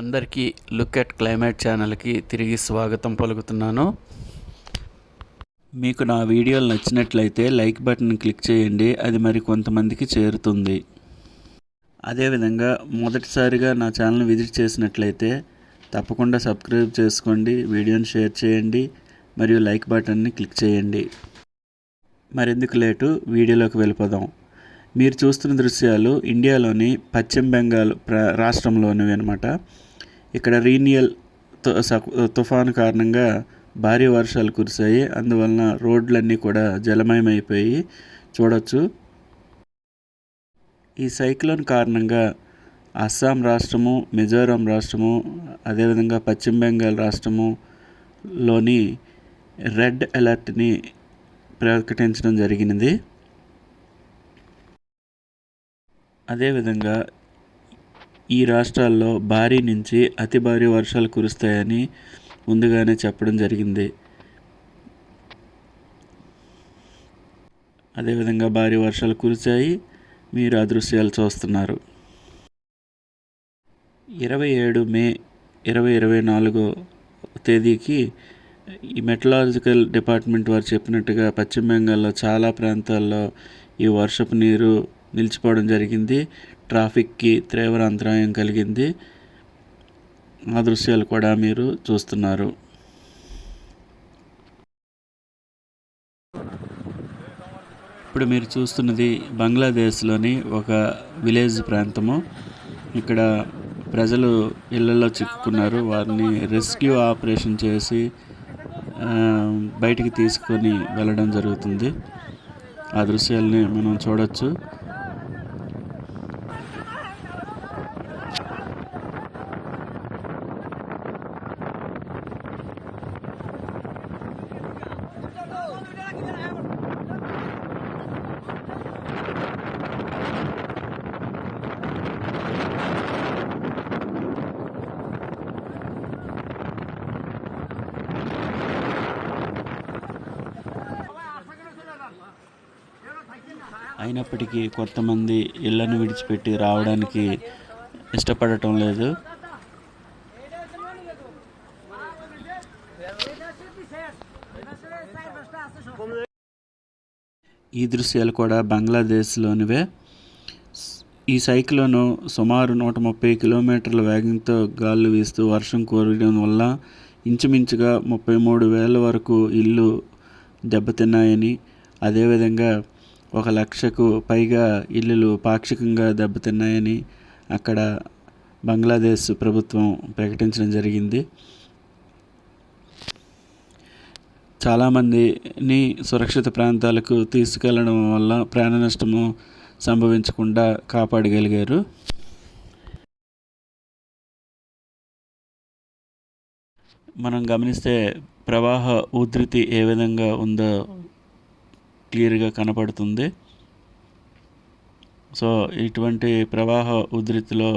అందరికీ look at climate ఛానల్కి తిరిగి స్వాగతం పలుకుతున్నాను. మీకు నా వీడియోలు నచ్చినట్లయితే లైక్ బటన్ క్లిక్ చేయండి అది మరి కొంతమందికి చేరుతుంది. అదేవిధంగా మొదటిసారిగా నా ఛానల్ విజిట్ చేసినట్లయితే తప్పకుండా సబ్స్క్రైబ్ చేసుకోండి వీడియోని షేర్ చేయండి మరియు లైక్ బటన్ని క్లిక్ చేయండి. మరెందుకు లేటు? వీడియోలోకి వెళ్ళిపోదాం. మీరు చూస్తున్న దృశ్యాలు ఇండియాలోని పశ్చిమ బెంగాల్ ప్ర రాష్ట్రంలోనివి అనమాట ఇక్కడ రీనియల్ స- తుఫాను కారణంగా భారీ వర్షాలు కురిశాయి. అందువలన రోడ్లన్నీ కూడా జలమయమైపోయి చూడొచ్చు. ఈ సైక్లోన్ కారణంగా అస్సాం రాష్ట్రము మిజోరాం రాష్ట్రము అదేవిధంగా పశ్చిమ బెంగాల్ రాష్ట్రము లోని రెడ్ అలర్ట్ని ప్రకటించడం జరిగినది. అదేవిధంగా ఈ రాష్ట్రాల్లో భారీ నుంచి అతి భారీ వర్షాలు కురుస్తాయని ముందుగానే చెప్పడం జరిగింది. అదేవిధంగా భారీ వర్షాలు కురిచాయి మీరు ఆ దృశ్యాలు చూస్తున్నారు. ఇరవై ఏడు మే ఇరవై ఇరవై నాలుగో తేదీకి ఈ మెటలాజికల్ డిపార్ట్మెంట్ వారు చెప్పినట్టుగా పశ్చిమ బెంగాల్లో చాలా ప్రాంతాల్లో ఈ వర్షపు నీరు నిలిచిపోవడం జరిగింది. ట్రాఫిక్కి తీవ్ర అంతరాయం కలిగింది. ఆ దృశ్యాలు కూడా మీరు చూస్తున్నారు. ఇప్పుడు మీరు చూస్తున్నది బంగ్లాదేశ్లోని ఒక విలేజ్ ప్రాంతము. ఇక్కడ ప్రజలు ఇళ్ళలో చిక్కుకున్నారు. వారిని రెస్క్యూ ఆపరేషన్ చేసి బయటికి తీసుకొని వెళ్ళడం జరుగుతుంది. ఆ దృశ్యాల్ని మనం చూడొచ్చు. అయినప్పటికీ కొంతమంది ఇళ్ళను విడిచిపెట్టి రావడానికి ఇష్టపడటం లేదు. ఈ దృశ్యాలు కూడా బంగ్లాదేశ్లోనివే. ఈ సైక్లోను సుమారు నూట ముప్పై కిలోమీటర్ల వేగంతో గాలు వీస్తూ వర్షం కురవడం వల్ల ఇంచుమించుగా ముప్పై మూడు వేల వరకు ఇల్లు దెబ్బతిన్నాయని అదేవిధంగా ఒక లక్షకు పైగా ఇల్లులు పాక్షికంగా దెబ్బతిన్నాయని అక్కడ బంగ్లాదేశ్ ప్రభుత్వం ప్రకటించడం జరిగింది. చాలామందిని సురక్షిత ప్రాంతాలకు తీసుకెళ్ళడం వల్ల ప్రాణ నష్టము సంభవించకుండా కాపాడగలిగారు. మనం గమనిస్తే ప్రవాహ ఉధృతి ఏ విధంగా ఉందో క్లియర్గా కనపడుతుంది. సో ఇటువంటి ప్రవాహ ఉధృతిలో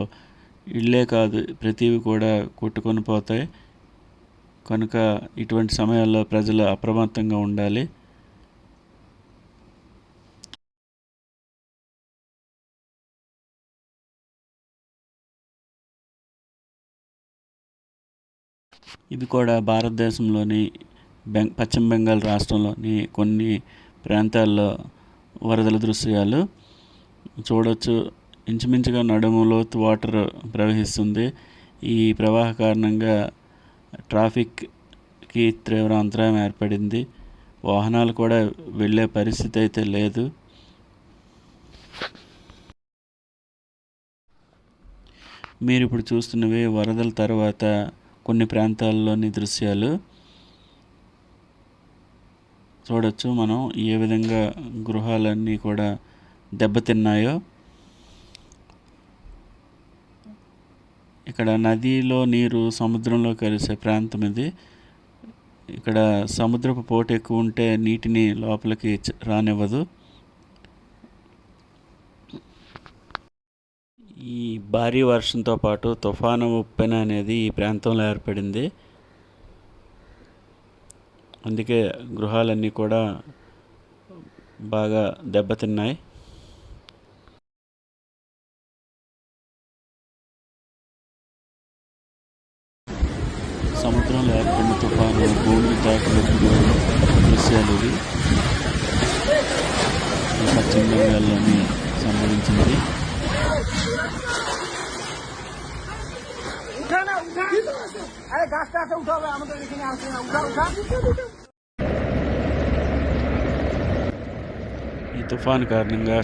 ఇళ్ళే కాదు ప్రతివి కూడా కొట్టుకొని పోతాయి. కనుక ఇటువంటి సమయాల్లో ప్రజలు అప్రమత్తంగా ఉండాలి. ఇది కూడా భారతదేశంలోని బెంగ్ పశ్చిమ బెంగాల్ రాష్ట్రంలోని కొన్ని ప్రాంతాల్లో వరదల దృశ్యాలు చూడవచ్చు ఇంచుమించుగా నడుము లోతు వాటర్ ప్రవహిస్తుంది. ఈ ప్రవాహ కారణంగా ట్రాఫిక్కి తీవ్ర అంతరాయం ఏర్పడింది. వాహనాలు కూడా వెళ్ళే పరిస్థితి అయితే లేదు. మీరు ఇప్పుడు చూస్తున్నవి వరదల తర్వాత కొన్ని ప్రాంతాల్లోని దృశ్యాలు. చూడొచ్చు మనం ఏ విధంగా గృహాలన్నీ కూడా దెబ్బతిన్నాయో. ఇక్కడ నదిలో నీరు సముద్రంలో కలిసే ప్రాంతం ఇది. ఇక్కడ సముద్రపు పోటు ఎక్కువ ఉంటే నీటిని లోపలికి రానివ్వదు. ఈ భారీ వర్షంతో పాటు తుఫాను ఉప్పెన అనేది ఈ ప్రాంతంలో ఏర్పడింది. అందుకే గృహాలన్నీ కూడా బాగా దెబ్బతిన్నాయి. సముద్రంలో ఏర్పడిన తుఫాను భూమిని తాకినప్పుడు దృశ్యాలు ఇవి. పశ్చిమ బెంగాల్లోనే సంభవించింది আরে গাছটা আছে উঠাবে আমাদের এখানে আসে না উঠা উঠা ఈ తుఫాను కారణంగా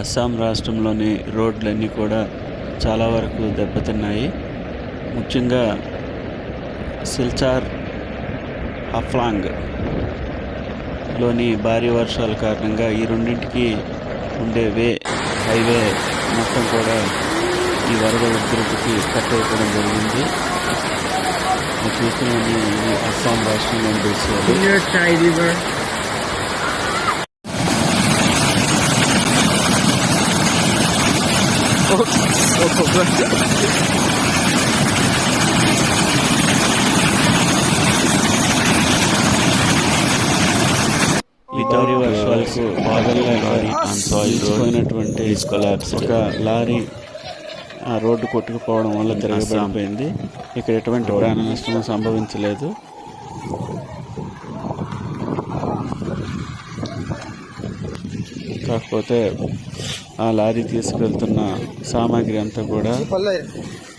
అస్సాం రాష్ట్రంలోని రోడ్లన్నీ కూడా చాలా వరకు దెబ్బతిన్నాయి ముఖ్యంగా సిల్చార్ హఫ్లాంగ్ లోని భారీ వర్షాల కారణంగా ఈ రెండింటికి ఉండే వే హైవే మొత్తం కూడా ఈ వరద ఉధృతికి కట్ అయిపోవడం జరిగింది మీరు చూస్తున్నాను ఇది అస్సాం రాష్ట్రంలోని దృశ్యాలు Near Chai River. ఈ భారీ వర్షాలకు బాధల్లో పోయినటువంటి ఒక లారీ ఆ రోడ్డు కొట్టుకుపోవడం వల్ల తిరగబడిపోయింది. ఇక్కడ ఎటువంటి ప్రాణ నష్టం సంభవించలేదు. కాకపోతే ఆ లారీ తీసుకెళ్తున్న సామాగ్రి అంతా కూడా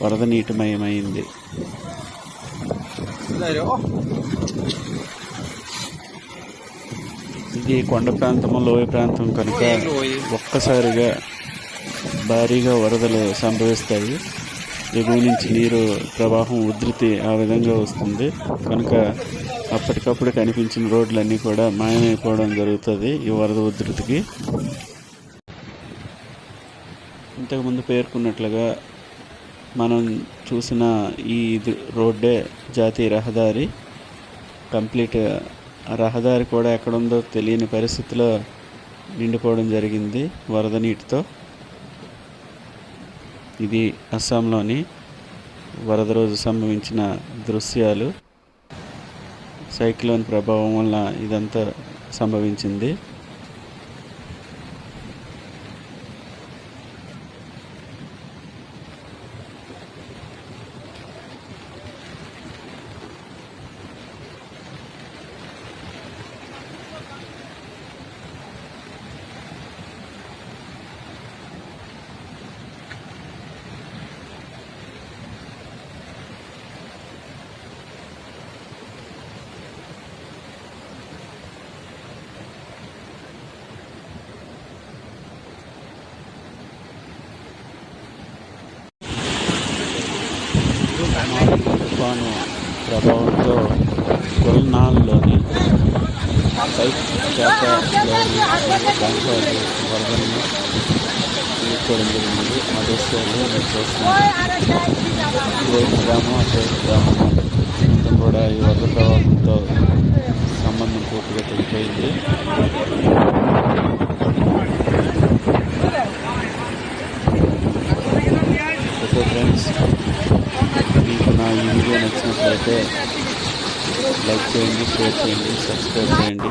వరద నీటిమయమైంది. ఇది కొండ ప్రాంతము లోయ ప్రాంతం కనుక ఒక్కసారిగా భారీగా వరదలు సంభవిస్తాయి. ఎగువ నుంచి నీరు ప్రవాహం ఉధృతి ఆ విధంగా వస్తుంది. కనుక అప్పటికప్పుడు కనిపించిన రోడ్లన్నీ కూడా మాయమైపోవడం జరుగుతుంది ఈ వరద ఉధృతికి. ఇంతకుముందు పేర్కొన్నట్లుగా మనం చూసిన ఈ రోడ్డే జాతీయ రహదారి. కంప్లీట్ రహదారి కూడా ఎక్కడుందో తెలియని పరిస్థితిలో నిండిపోవడం జరిగింది వరద నీటితో. ఇది అస్సాంలోని వరద రోజు సంభవించిన దృశ్యాలు. సైక్లోన్ ప్రభావం వల్ల ఇదంతా సంభవించింది. తుఫాను ప్రభావంతో కొల్నాల్లోని బైక్ చేపలోని బ్యాంకులోని వరదలను తీర్చుకోవడం జరిగింది. ఆ దృశ్యాలు నేను చూస్తున్నాను గ్రామం అటువైపు గ్రామం. కూడా ఈ వరద ప్రభావంతో సంబంధం పూర్తిగా తెగిపోయింది ఓకే ఫ్రెండ్స్ మీకు నా ఈ వీడియో నచ్చినట్లయితే లైక్ చేయండి షేర్ చేయండి సబ్స్క్రైబ్ చేయండి.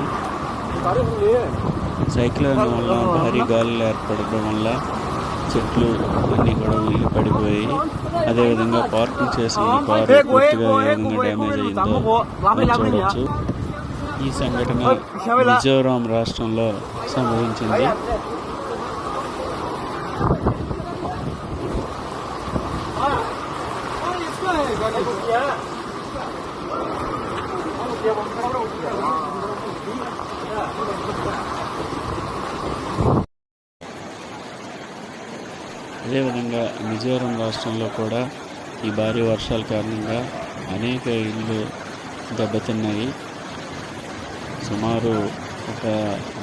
సైక్లోన్ వల్ల భారీ గాలులు ఏర్పడడం వల్ల చెట్లు అన్నీ కూడా విరిగి పడిపోయి అదేవిధంగా పార్కింగ్ చేసిన కారు పూర్తిగా ఏ విధంగా డ్యామేజ్ అయిందో మీరు చూడొచ్చు. ఈ సంఘటన మిజోరాం రాష్ట్రంలో సంభవించింది. అదేవిధంగా మిజోరం రాష్ట్రంలో కూడా ఈ భారీ వర్షాల కారణంగా అనేక ఇళ్ళు దెబ్బతిన్నాయి. సుమారు ఒక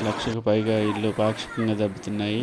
లక్షకు పైగా ఇళ్ళు పాక్షికంగా దెబ్బతిన్నాయి.